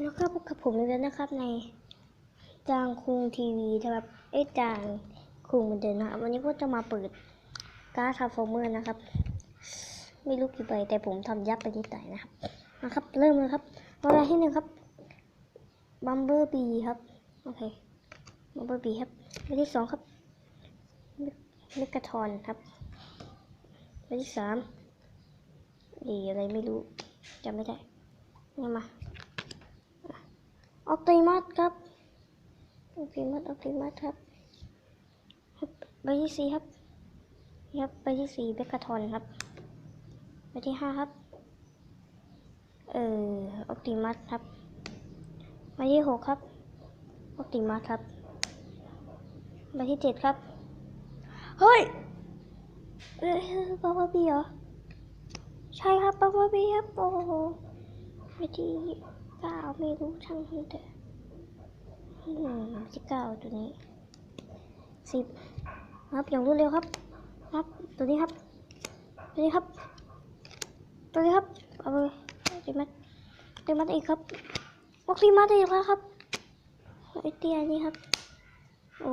แล้วก็พบกับผมอีกแล้วนะครับในจางคุงทีวีนะครับเอ้จางคุงเหมือนเดิมนะครับวันนี้ก็จะมาเปิดการ์ดทาร์ฟอร์เมอร์นะครับ ไม่รู้กี่ใบแต่ผมทำยับไปนิดหน่อยนะครับนะครับ เริ่มเลยครับรายที่หนึ่งครับบัมเบอร์บีครับโอเคบัมเบอร์บีครับใบที่สองครับเมกาทอนครับใบที่สามดีอะไรไม่รู้จำไม่ได้นี่มา ออปติมัสครับออปติมัสออปติมัสครับครับใบที่สี่ครับครับใบที่สี่เบคกาทอนครับใบที่ห้าครับ เอ่อออปติมัสครับใบที่หกครับออปติมัสครับใบที่เจ็ดครับ เฮ้ยเอ้ยบัฟฟาบีเหรอ ใช่ครับบัฟฟาบีครับ โอ้โหใบที่ เก้าไม่รู้ช่างมันเถอะสิเก้าตัวนี้สิบครับอย่างรวดเร็วครับ ครับตัวนี้ครับ ตัวนี้ครับ ตัวนี้ครับเอาไปตีมัดตีมัดอีกครับวอกตีมัดอีกแล้วครับไอเตียนี่ครับโอ้